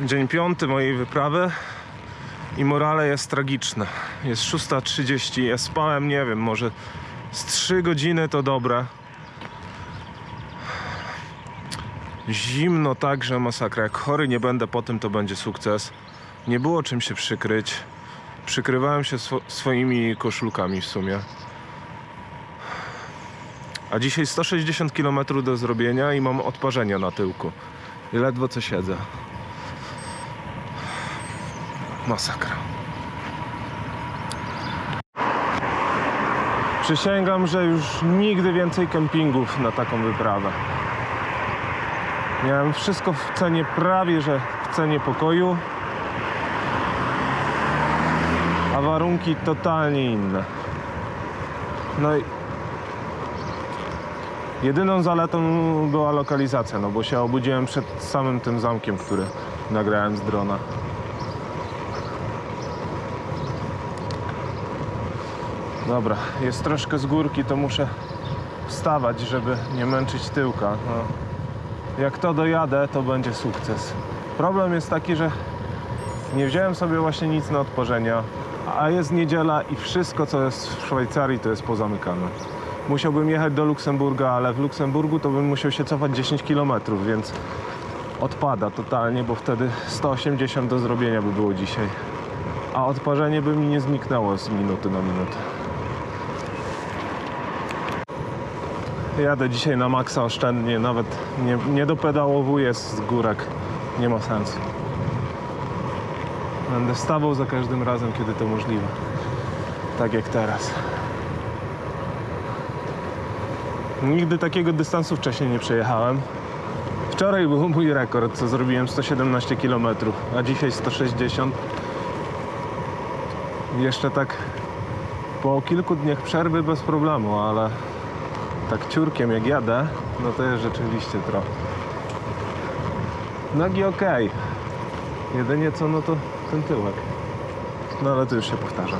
Dzień piąty mojej wyprawy i morale jest tragiczne. Jest 6.30, ja spałem, nie wiem, może z 3 godziny to dobre. Zimno tak, że masakra. Jak chory nie będę po tym, to będzie sukces. Nie było czym się przykryć. Przykrywałem się swo- swoimi koszulkami w sumie. A dzisiaj 160 km do zrobienia i mam odparzenia na tyłku. I ledwo co siedzę. Masakra. Przysięgam, że już nigdy więcej kempingów na taką wyprawę. Miałem wszystko w cenie prawie, że w cenie pokoju. A warunki totalnie inne. No i jedyną zaletą była lokalizacja, no bo się obudziłem przed samym tym zamkiem, który nagrałem z drona. Dobra, jest troszkę z górki, to muszę wstawać, żeby nie męczyć tyłka. No. Jak to dojadę, to będzie sukces. Problem jest taki, że nie wziąłem sobie właśnie nic na odporzenia, a jest niedziela i wszystko, co jest w Szwajcarii, to jest pozamykane. Musiałbym jechać do Luksemburga, ale w Luksemburgu to bym musiał się cofać 10 km, więc odpada totalnie, bo wtedy 180 do zrobienia by było dzisiaj. A odparzenie by mi nie zniknęło z minuty na minutę. Jadę dzisiaj na maksa oszczędnie, nawet nie, nie dopedałowuję z górek. Nie ma sensu. Będę stawał za każdym razem, kiedy to możliwe. Tak jak teraz. Nigdy takiego dystansu wcześniej nie przejechałem. Wczoraj był mój rekord, co zrobiłem 117 km, a dzisiaj 160. Jeszcze tak po kilku dniach przerwy bez problemu, ale tak ciurkiem jak jadę, no to jest rzeczywiście trochę. Nogi ok. Jedynie co, no to ten tyłek. No ale to już się powtarza.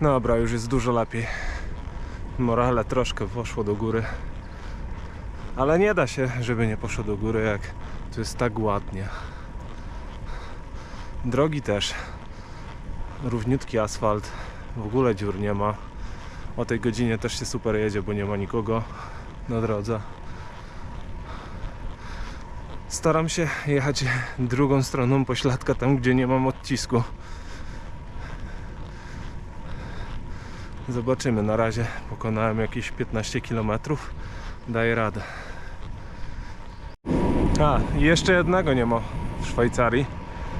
Dobra, już jest dużo lepiej. Morale troszkę poszło do góry. Ale nie da się, żeby nie poszło do góry, jak tu jest tak ładnie. Drogi też. Równiutki asfalt. W ogóle dziur nie ma. O tej godzinie też się super jedzie, bo nie ma nikogo na drodze. Staram się jechać drugą stroną pośladka, tam gdzie nie mam odcisku. Zobaczymy. Na razie pokonałem jakieś 15 km. Daję radę. A, jeszcze jednego nie ma w Szwajcarii,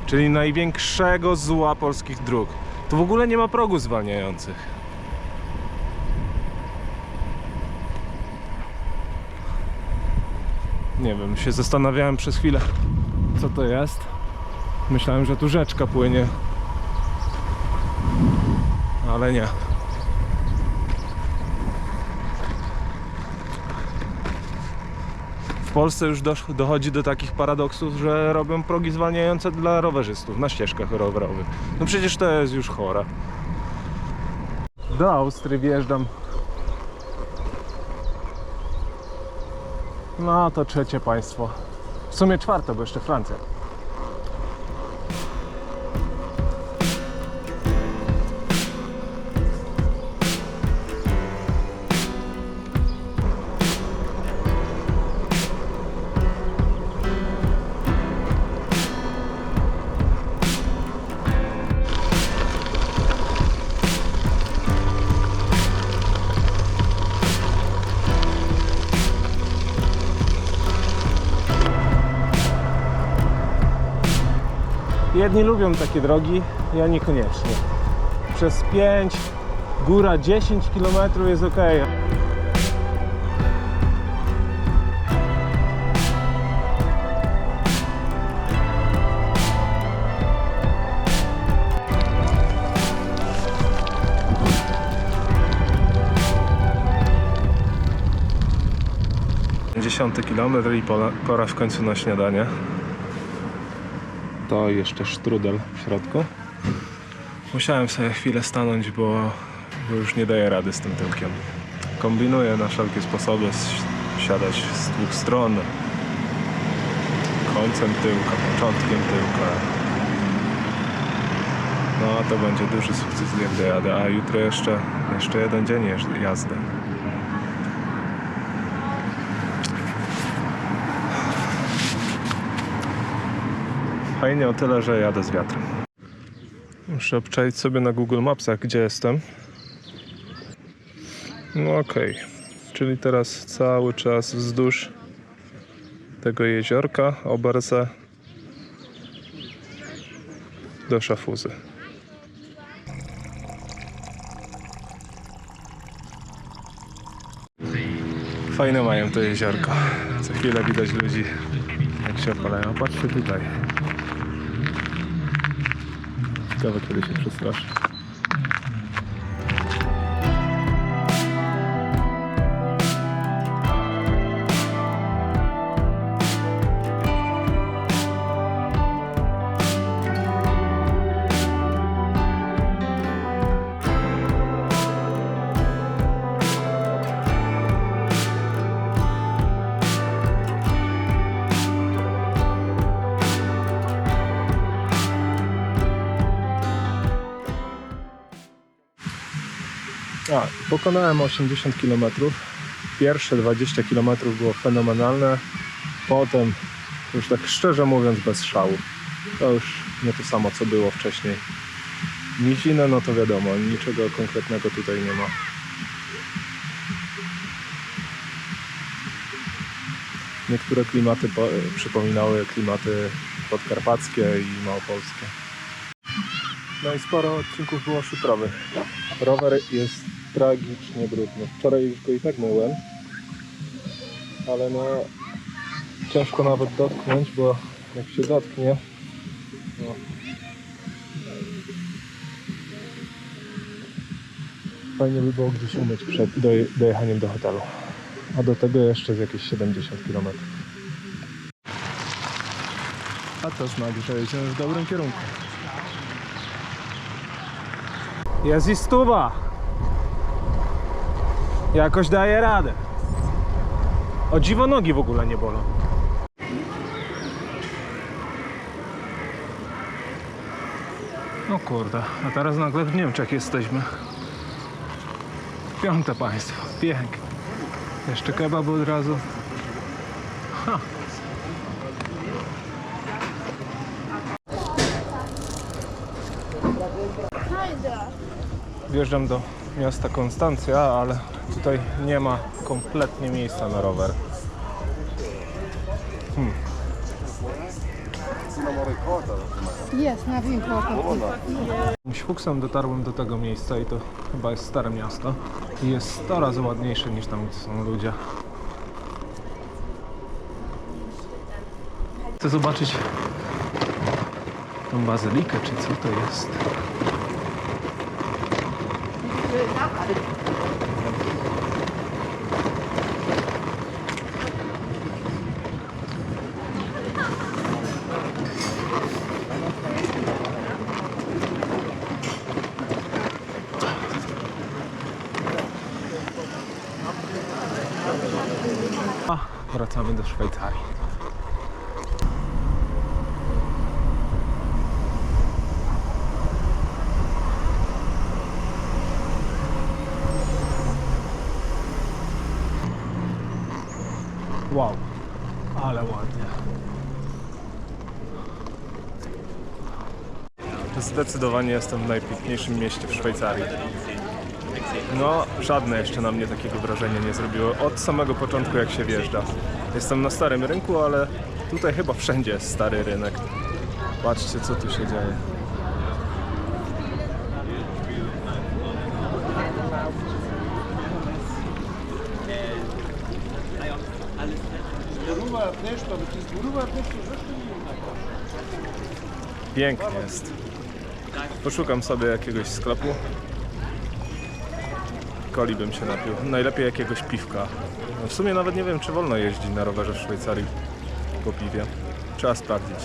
czyli największego zła polskich dróg. Tu w ogóle nie ma progu zwalniających. Nie wiem, się zastanawiałem przez chwilę, co to jest. Myślałem, że tu rzeczka płynie. Ale nie. Polsce już dochodzi do takich paradoksów, że robią progi zwalniające dla rowerzystów na ścieżkach rowerowych. No przecież to jest już chore. Do Austrii wjeżdżam. No to trzecie państwo. W sumie czwarte, bo jeszcze Francja. Jedni lubią takie drogi, ja niekoniecznie. Przez 5, góra 10 km jest ok. Dziesiąty kilometr i pora, pora w końcu na śniadanie. To jeszcze strudel w środku. Musiałem sobie chwilę stanąć, bo, już nie daję rady z tym tyłkiem. Kombinuję na wszelkie sposoby siadać z dwóch stron. Końcem tyłka, początkiem tyłka. No to będzie duży sukces jak dojadę, a jutro jeszcze, jeszcze jeden dzień jazdy. Fajnie o tyle, że jadę z wiatrem. Muszę obczaić sobie na Google Mapsach, gdzie jestem. No okej. Czyli teraz cały czas wzdłuż tego jeziorka, Oberse do Szafuzy. Fajne mają to jeziorko. Co chwilę widać ludzi, jak się opalają. Patrzcie tutaj. Ciekawe, kiedy się przestraszy. A, pokonałem 80 km. Pierwsze 20 km było fenomenalne. Potem, już tak szczerze mówiąc, bez szału. To już nie to samo, co było wcześniej. Niziny, no to wiadomo, niczego konkretnego tutaj nie ma. Niektóre klimaty po, przypominały klimaty podkarpackie i małopolskie. No i sporo odcinków było szutrowych. Rower jest tragicznie brudny. Wczoraj już go i tak myłem, ale no ciężko nawet dotknąć, bo jak się dotknie, no. Fajnie by było gdzieś umyć przed doje- dojechaniem do hotelu. A do tego jeszcze z jakieś 70 km. A to znak, że jedziemy w dobrym kierunku. Jest i stuwa. Jakoś daje radę. O dziwo nogi w ogóle nie bolą. No kurde, a teraz nagle w Niemczech jesteśmy. Piąte państwo, pięknie. Jeszcze kebab od razu. Ha. Wjeżdżam do miasta Konstancja, ale tutaj nie ma kompletnie miejsca na rower. Jest, na winko. Jakimś fuksem dotarłem do tego miejsca i to chyba jest stare miasto. I jest 100 razy ładniejsze niż tam, gdzie są ludzie. Chcę zobaczyć tą bazylikę, czy co to jest. A, do Szwajcarii. Wow, ale ładnie. Zdecydowanie jestem w najpiękniejszym mieście w Szwajcarii. No, żadne jeszcze na mnie takiego wrażenia nie zrobiło. Od samego początku, jak się wjeżdża. Jestem na starym rynku, ale tutaj chyba wszędzie jest stary rynek. Patrzcie, co tu się dzieje. Pięknie jest. Poszukam sobie jakiegoś sklepu. Coli bym się napił. Najlepiej jakiegoś piwka. W sumie nawet nie wiem, czy wolno jeździć na rowerze w Szwajcarii po piwie. Trzeba sprawdzić.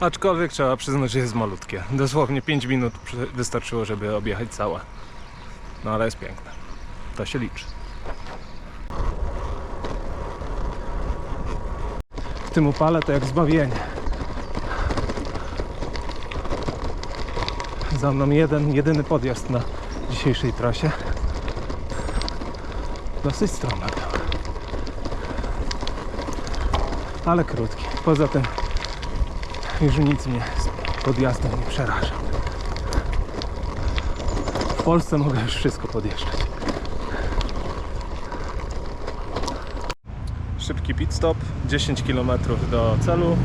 Aczkolwiek trzeba przyznać, że jest malutkie. Dosłownie 5 minut wystarczyło, żeby objechać całe. No ale jest piękne. To się liczy. W tym upale to jak zbawienie. Za mną jeden, jedyny podjazd na dzisiejszej trasie. Dosyć stromy. Ale krótki. Poza tym już nic mnie z podjazdem nie przeraża. W Polsce mogę już wszystko podjeżdżać. Szybki pit stop, 10 km do celu,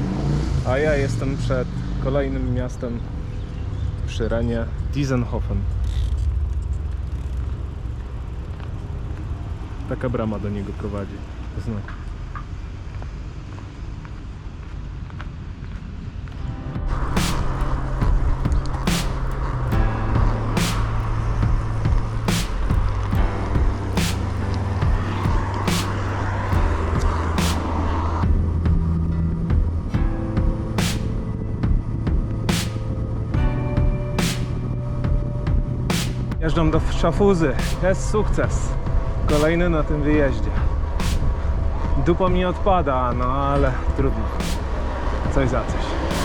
a ja jestem przed kolejnym miastem Renie, Diesenhofen. Taka brama do niego prowadzi. Znak. Jeżdżam do Szafuzy. Jest sukces. Kolejny na tym wyjeździe. Dupa mi odpada, no ale trudno. Coś za coś.